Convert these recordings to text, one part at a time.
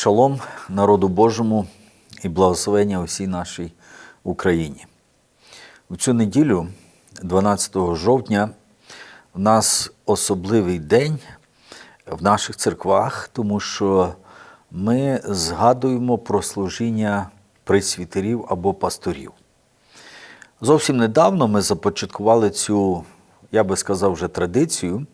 Шалом народу Божому і благословення усій нашій Україні. У цю неділю, 12 жовтня, у нас особливий день в наших церквах, тому що ми згадуємо про служіння присвітерів або пасторів. Зовсім недавно ми започаткували цю, я би сказав, вже традицію,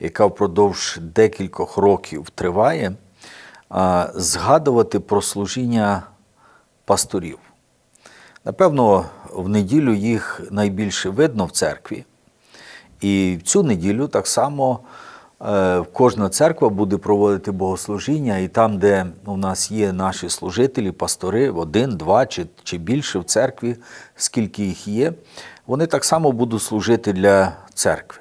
яка впродовж декількох років триває, згадувати про служіння пасторів. Напевно, в неділю їх найбільше видно в церкві. І в цю неділю так само е, кожна церква буде проводити богослужіння, і там, де у нас є наші служителі, пастори, один, два чи, чи більше в церкві, скільки їх є, вони так само будуть служити для церкви.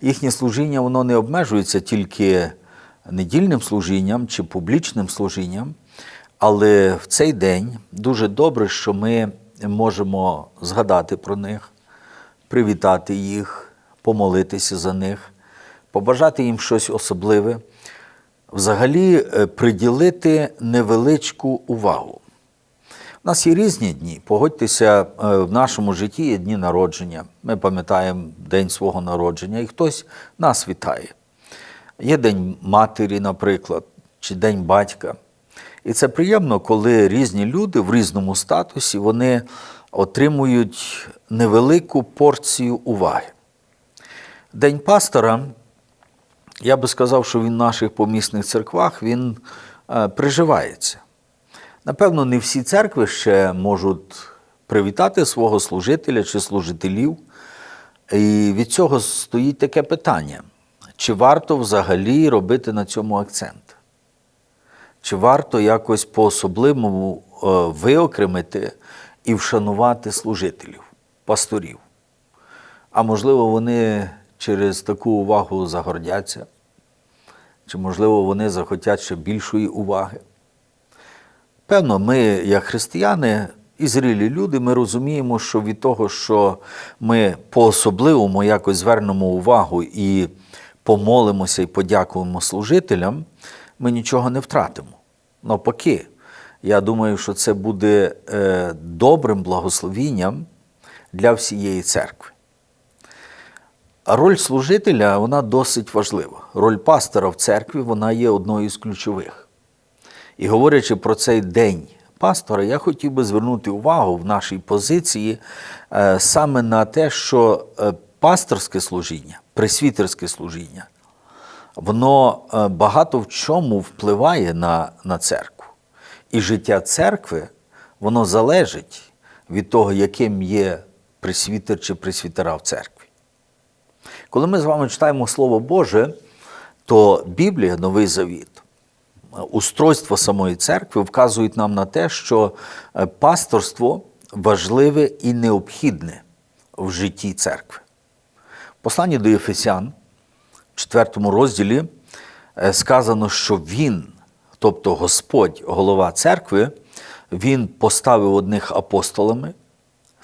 Їхнє служіння воно не обмежується тільки недільним служінням чи публічним служінням, але в цей день дуже добре, що ми можемо згадати про них, привітати їх, помолитися за них, побажати їм щось особливе, взагалі е, приділити невеличку увагу. У нас є різні дні. Погодьтеся, е, в нашому житті є дні народження. Ми пам'ятаємо день свого народження, і хтось нас вітає. Є День матері, наприклад, чи День батька. І це приємно, коли різні люди в різному статусі вони отримують невелику порцію уваги. День пастора, я би сказав, що він в наших помісних церквах він е, приживається. Напевно, не всі церкви ще можуть привітати свого служителя чи служителів. І від цього стоїть таке питання: чи варто взагалі робити на цьому акцент? Чи варто якось по-особливому е, виокремити і вшанувати служителів, пасторів? А можливо, вони через таку увагу загордяться, чи, можливо, вони захотять ще більшої уваги. Певно, ми, як християни і зрілі люди, ми розуміємо, що від того, що ми по-особливому якось звернемо увагу і помолимося і подякуємо служителям, ми нічого не втратимо. Навпаки, я думаю, що це буде е, добрим благословінням для всієї церкви. Роль служителя вона досить важлива. Роль пастора в церкві вона є одною з ключових. І говорячи про цей день пастора, я хотів би звернути увагу в нашій позиції е, саме на те, що е, пасторське служіння, пресвітерське служіння, воно е, багато в чому впливає на, на церкву. І життя церкви, воно залежить від того, яким є пресвітер чи пресвітера в церкві. Коли ми з вами читаємо Слово Боже, то Біблія, Новий Завіт, устройство самої церкви вказують нам на те, що е, пасторство важливе і необхідне в житті церкви. Посланні до Єфесян, в 4 розділі, е, сказано, що Він, тобто Господь, голова церкви, Він поставив одних апостолами,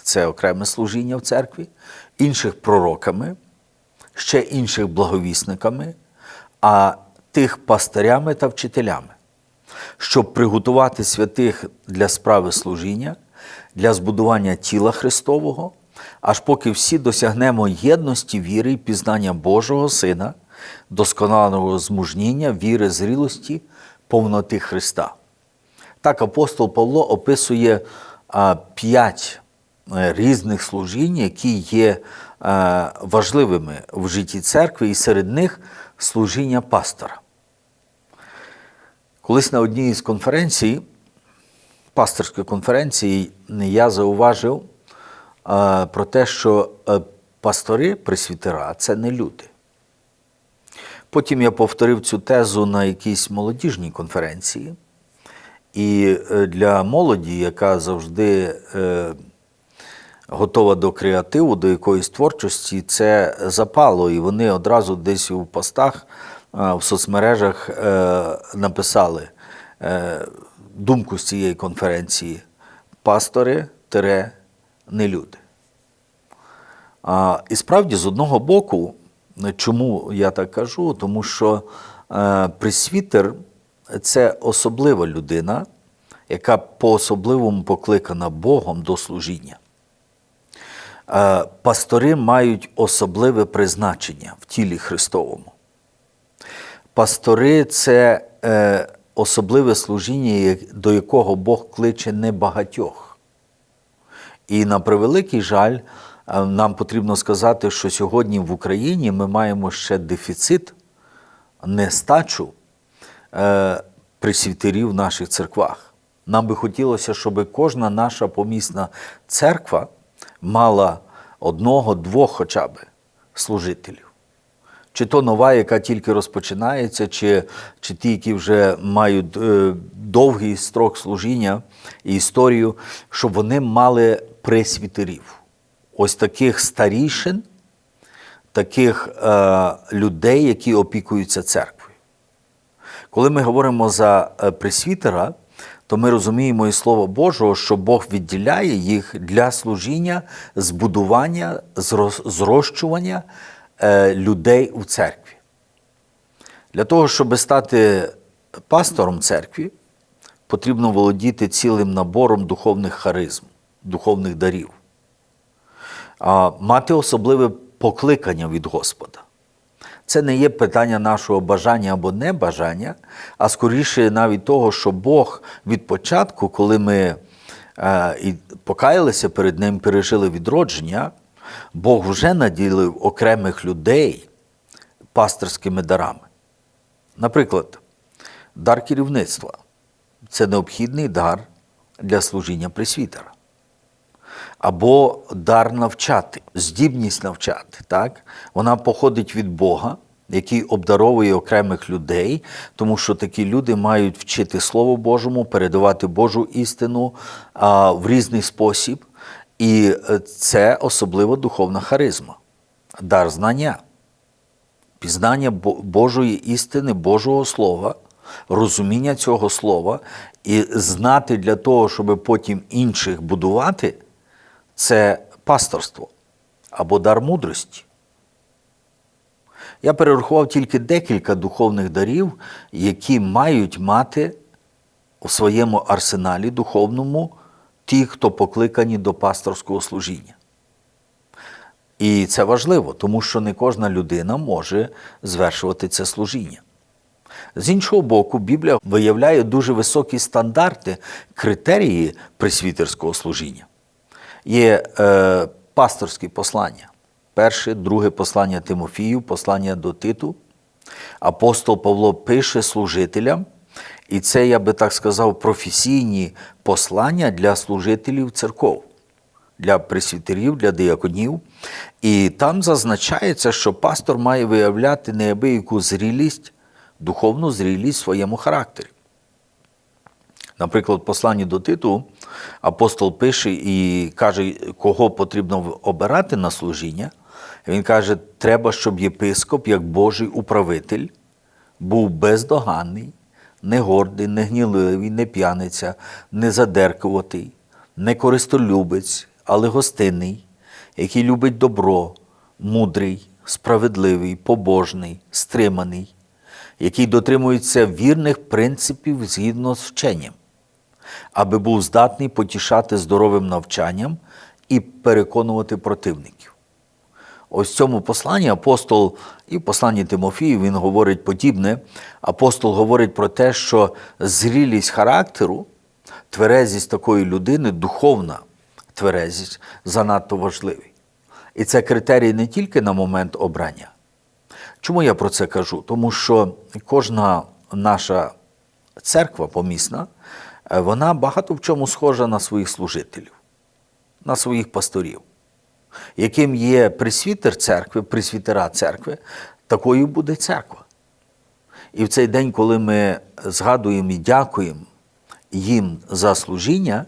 це окреме служіння в церкві, інших пророками, ще інших благовісниками, а тих пастирями та вчителями, щоб приготувати святих для справи служіння, для збудування тіла Христового, аж поки всі досягнемо єдності віри і пізнання Божого Сина, досконалого змужніння, віри, зрілості, повноти Христа. Так апостол Павло описує п'ять е, різних служінь, які є е, важливими в житті церкви, і серед них служіння пастора. Колись на одній із конференцій, пасторської конференції, я зауважив про те, що е, пастори пресвітера це не люди. Потім я повторив цю тезу на якійсь молодіжній конференції. І е, для молоді, яка завжди е, готова до креативу, до якоїсь творчості, це запало. І вони одразу десь у постах в соцмережах написали думку з цієї конференції: пастори не люди. А, і справді, з одного боку, чому я так кажу? Тому що е, пресвітер це особлива людина, яка по-особливому покликана Богом до служіння. Е, Пастори мають особливе призначення в тілі Христовому. Пастори це е, особливе служіння, до якого Бог кличе небагатьох. І на превеликий жаль, е, нам потрібно сказати, що сьогодні в Україні ми маємо ще дефіцит, нестачу е, присвітерів в наших церквах. Нам би хотілося, щоб кожна наша помісна церква мала одного-двох хоча б служителів. Чи то нова, яка тільки розпочинається, чи, чи ті, які вже мають е, довгий строк служіння і історію, щоб вони мали пресвітерів. Ось таких старішин, таких е, людей, які опікуються церквою. Коли ми говоримо за е, пресвітера, то ми розуміємо із Слова Божого, що Бог відділяє їх для служіння, збудування, зрощування е, людей у церкві. Для того, щоб стати пастором церкві, потрібно володіти цілим набором духовних харизм, духовних дарів, а мати особливе покликання від Господа. Це не є питання нашого бажання або небажання, а скоріше навіть того, що Бог від початку, коли ми е, і покаялися перед Ним, пережили відродження, Бог вже наділив окремих людей пасторськими дарами. Наприклад, дар керівництва це необхідний дар для служіння пресвітера або дар навчати, здібність навчати. Так? Вона походить від Бога, який обдаровує окремих людей, тому що такі люди мають вчити Слово Божому, передавати Божу істину а, в різний спосіб. І е, це особливо духовна харизма, дар знання, пізнання Божої істини, Божого Слова, розуміння цього слова і знати для того, щоб потім інших будувати, це пасторство або дар мудрості. Я перерахував тільки декілька духовних дарів, які мають мати у своєму арсеналі духовному ті, хто покликані до пасторського служіння. І це важливо, тому що не кожна людина може звершувати це служіння. З іншого боку, Біблія виявляє дуже високі стандарти, критерії пресвітерського служіння. Є е, пасторські послання. Перше, друге послання Тимофію, послання до Титу. Апостол Павло пише служителям, і це, я би так сказав, професійні послання для служителів церков, для пресвітерів, для дияконів. І там зазначається, що пастор має виявляти неабияку зрілість, духовну зрілість в своєму характері. Наприклад, посланні до Титу апостол пише і каже, кого потрібно обирати на служіння. Він каже, треба, щоб єпископ, як Божий управитель, був бездоганний, не гордий, не гніливий, не п'яниця, не задеркуватий, не користолюбець, але гостинний, який любить добро, мудрий, справедливий, побожний, стриманий, який дотримується вірних принципів згідно з вченням аби був здатний потішати здоровим навчанням і переконувати противників. Ось в цьому посланні апостол і в посланні Тимофію він говорить подібне. Апостол говорить про те, що зрілість характеру, тверезість такої людини, духовна тверезість занадто важливий. І це критерій не тільки на момент обрання. Чому я про це кажу? Тому що кожна наша церква помісна, вона багато в чому схожа на своїх служителів, на своїх пасторів. Яким є пресвітер церкви, пресвітера церкви, такою буде церква. І в цей день, коли ми згадуємо і дякуємо їм за служіння,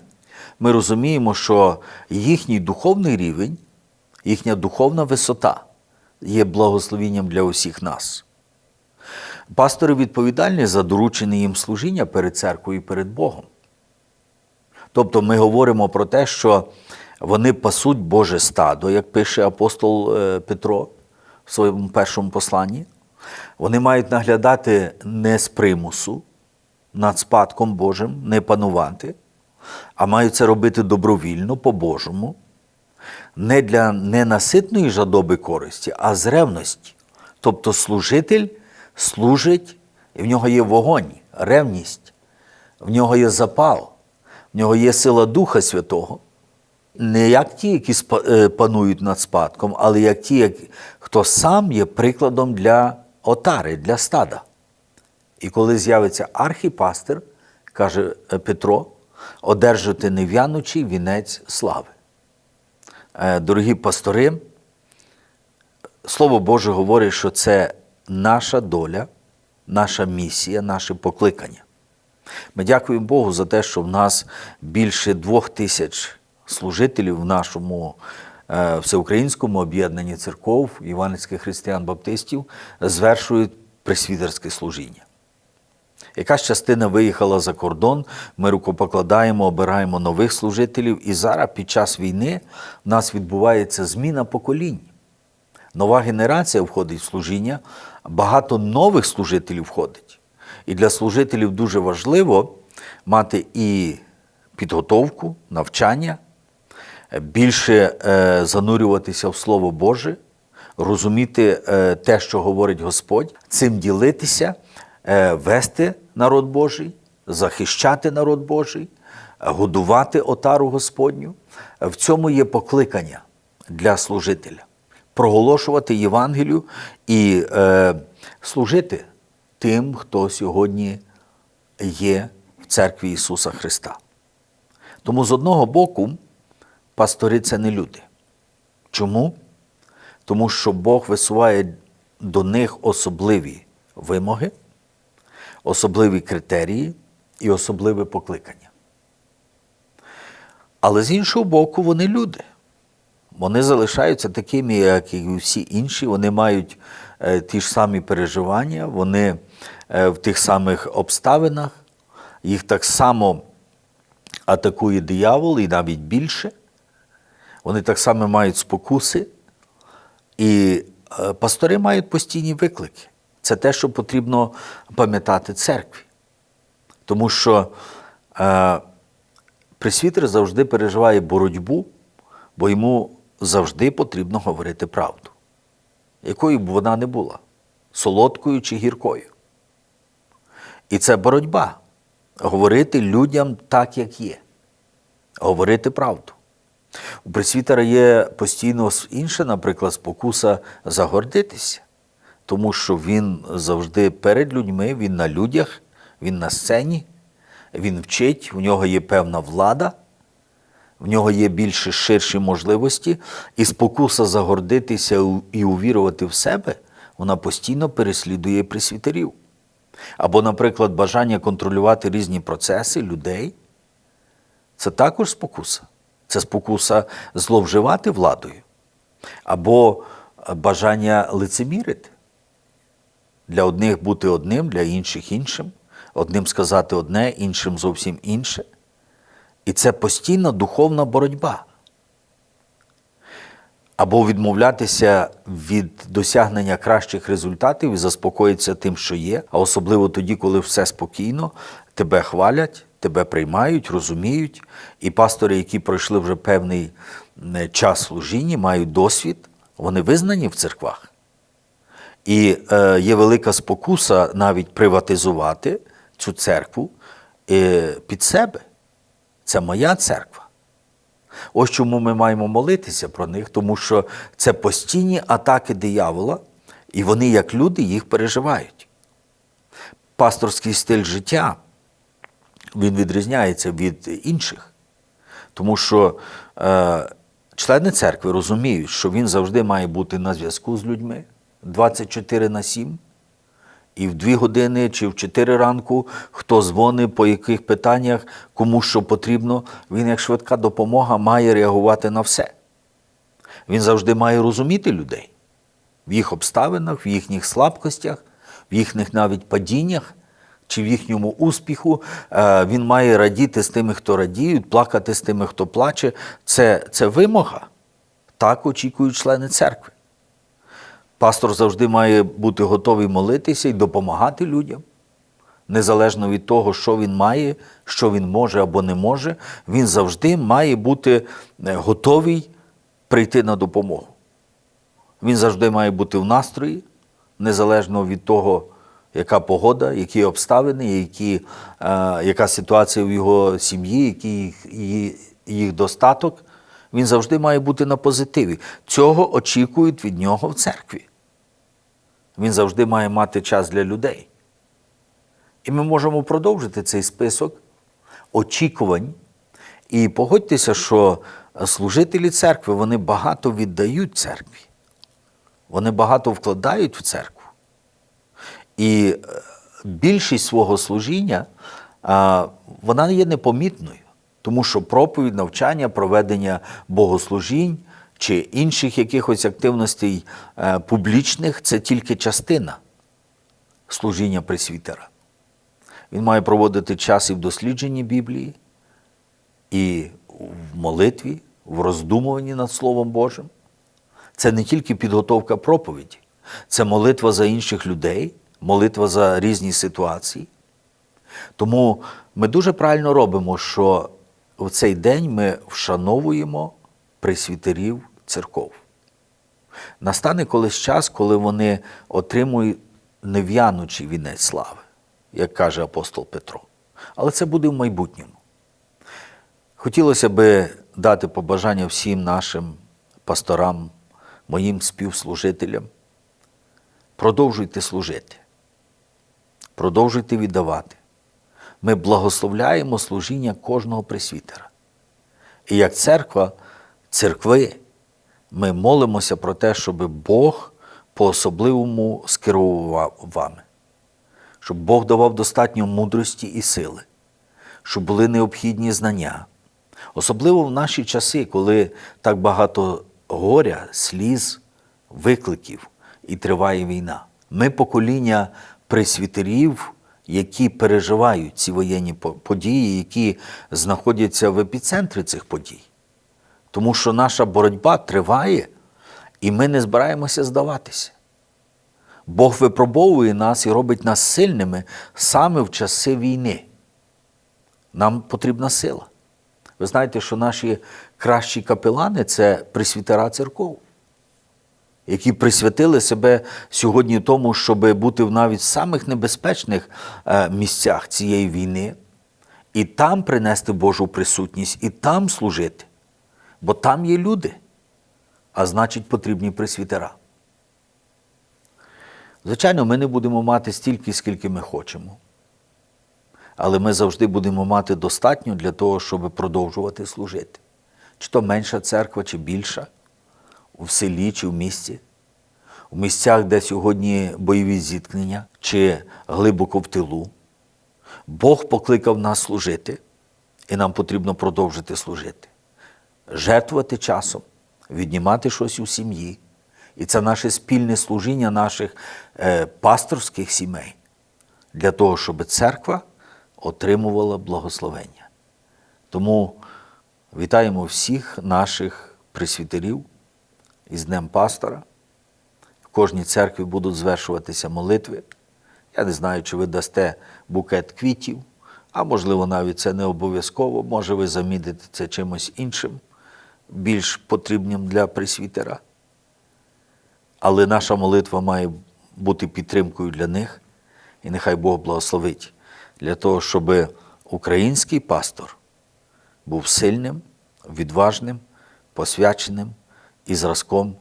ми розуміємо, що їхній духовний рівень, їхня духовна висота є благословенням для усіх нас. Пастори відповідальні за доручене їм служіння перед церквою і перед Богом. Тобто ми говоримо про те, що вони пасуть Боже стадо, як пише апостол е, Петро в своєму першому посланні. Вони мають наглядати не з примусу, над спадком Божим, не панувати, а мають це робити добровільно, по-божому, не для ненаситної жадоби користі, а з ревності. Тобто служитель служить, і в нього є вогонь, ревність, в нього є запал, в нього є сила Духа Святого. Не як ті, які е, панують над спадком, але як ті, хто сам є прикладом для отари, для стада. І коли з'явиться архіпастир, каже е, Петро, одержати нев'янучий вінець слави. Е, Дорогі пастори, Слово Боже говорить, що це наша доля, наша місія, наше покликання. Ми дякуємо Богу за те, що в нас більше двох тисяч служителів в нашому е, всеукраїнському об'єднанні церков, іванських християн-баптистів, звершують пресвітерське служіння. Якась частина виїхала за кордон, ми рукопокладаємо, обираємо нових служителів, і зараз під час війни в нас відбувається зміна поколінь. Нова генерація входить в служіння, багато нових служителів входить. І для служителів дуже важливо мати і підготовку, навчання, більше е, занурюватися в Слово Боже, розуміти е, те, що говорить Господь, цим ділитися, е, вести народ Божий, захищати народ Божий, годувати отару Господню. В цьому є покликання для служителя проголошувати Євангелію і е, служити тим, хто сьогодні є в церкві Ісуса Христа. Тому з одного боку, пастори це не люди. Чому? Тому що Бог висуває до них особливі вимоги, особливі критерії і особливе покликання. Але з іншого боку, вони люди. Вони залишаються такими, як і всі інші. Вони мають ті ж самі переживання, вони е, в тих самих обставинах, їх так само атакує диявол і навіть більше. Вони так само мають спокуси. І е, пастори мають постійні виклики. Це те, що потрібно пам'ятати церкві. Тому що е, пресвітер завжди переживає боротьбу, бо йому завжди потрібно говорити правду, якою б вона не була, солодкою чи гіркою. І це боротьба говорити людям так, як є, говорити правду. У пресвітера є постійно інша, наприклад, спокуса загордитися, тому що він завжди перед людьми, він на людях, він на сцені, він вчить, у нього є певна влада, в нього є більше ширші можливості, і спокуса загордитися і увірувати в себе, вона постійно переслідує пресвітерів. Або, наприклад, бажання контролювати різні процеси людей це також спокуса. Це спокуса зловживати владою, або бажання лицемірити. Для одних бути одним, для інших іншим, одним сказати одне, іншим зовсім інше. І це постійна духовна боротьба. Або відмовлятися від досягнення кращих результатів і заспокоїтися тим, що є, а особливо тоді, коли все спокійно, тебе хвалять, тебе приймають, розуміють. І пастори, які пройшли вже певний е, час служіння, мають досвід, вони визнані в церквах. І е, є велика спокуса навіть приватизувати цю церкву е, під себе. Це моя церква. Ось чому ми маємо молитися про них, тому що це постійні атаки диявола, і вони, як люди, їх переживають. Пасторський стиль життя він відрізняється від інших, тому що е, члени церкви розуміють, що він завжди має бути на зв'язку з людьми 24 на 7. І в дві години чи в чотири ранку, хто дзвонить, по яких питаннях, кому що потрібно, він, як швидка допомога, має реагувати на все. Він завжди має розуміти людей в їх обставинах, в їхніх слабкостях, в їхніх навіть падіннях чи в їхньому успіху. Е, Він має радіти з тими, хто радіють, плакати з тими, хто плаче. Це, це вимога. Так очікують члени церкви. Пастор завжди має бути готовий молитися і допомагати людям, незалежно від того, що він має, що він може або не може, він завжди має бути е, готовий прийти на допомогу. Він завжди має бути в настрої, незалежно від того, яка погода, які обставини, які, е, яка ситуація в його сім'ї, який їх, їх достаток. Він завжди має бути на позитиві. Цього очікують від нього в церкві. Він завжди має мати час для людей. І ми можемо продовжити цей список очікувань. І погодьтеся, що служителі церкви вони багато віддають церкві. Вони багато вкладають в церкву. І е, більшість свого служіння вона є непомітною, тому що проповідь, навчання, проведення богослужінь чи інших якихось активностей е, публічних це тільки частина служіння пресвітера. Він має проводити час і в дослідженні Біблії, і в молитві, в роздумуванні над Словом Божим. Це не тільки підготовка проповіді, це молитва за інших людей, молитва за різні ситуації. Тому ми дуже правильно робимо, що в цей день ми вшановуємо присвітерів церков. Настане колись час, коли вони отримують нев'янучий вінець слави, як каже апостол Петро. Але це буде в майбутньому. Хотілося би дати побажання всім нашим пасторам, моїм співслужителям. Продовжуйте служити, продовжуйте віддавати. Ми благословляємо служіння кожного пресвітера. І як церква, церкви, ми молимося про те, щоб Бог по-особливому скеровував вами, щоб Бог давав достатньо мудрості і сили, щоб були необхідні знання. Особливо в наші часи, коли так багато горя, сліз, викликів і триває війна. Ми покоління пресвітерів, які переживають ці воєнні події, які знаходяться в епіцентрі цих подій. Тому що наша боротьба триває, і ми не збираємося здаватися. Бог випробовує нас і робить нас сильними саме в часи війни. Нам потрібна сила. Ви знаєте, що наші кращі капелани це присвітера церков, які присвятили себе сьогодні тому, щоб бути навіть в самих небезпечних е, місцях цієї війни, і там принести Божу присутність, і там служити. Бо там є люди, а значить, потрібні присвітера. Звичайно, ми не будемо мати стільки, скільки ми хочемо. Але ми завжди будемо мати достатньо для того, щоб продовжувати служити. Чи то менша церква, чи більша, у селі, чи в місті, у місцях, де сьогодні бойові зіткнення, чи глибоко в тилу. Бог покликав нас служити, і нам потрібно продовжити служити, жертвувати часом, віднімати щось у сім'ї. І це наше спільне служіння наших е, пасторських сімей для того, щоб церква отримувала благословення. Тому вітаємо всіх наших присвітерів із Днем Пастора. В кожній церкві будуть звершуватися молитви. Я не знаю, чи ви дасте букет квітів, а можливо, навіть це не обов'язково. Може, ви заміните це чимось іншим, більш потрібним для присвітера. Але наша молитва має бути підтримкою для них, і нехай Бог благословить для того, щоб український пастор був сильним, відважним, посвяченим і зразком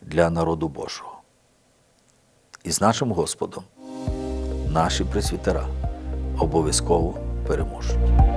для народу Божого. І з нашим Господом наші пресвітера обов'язково переможуть.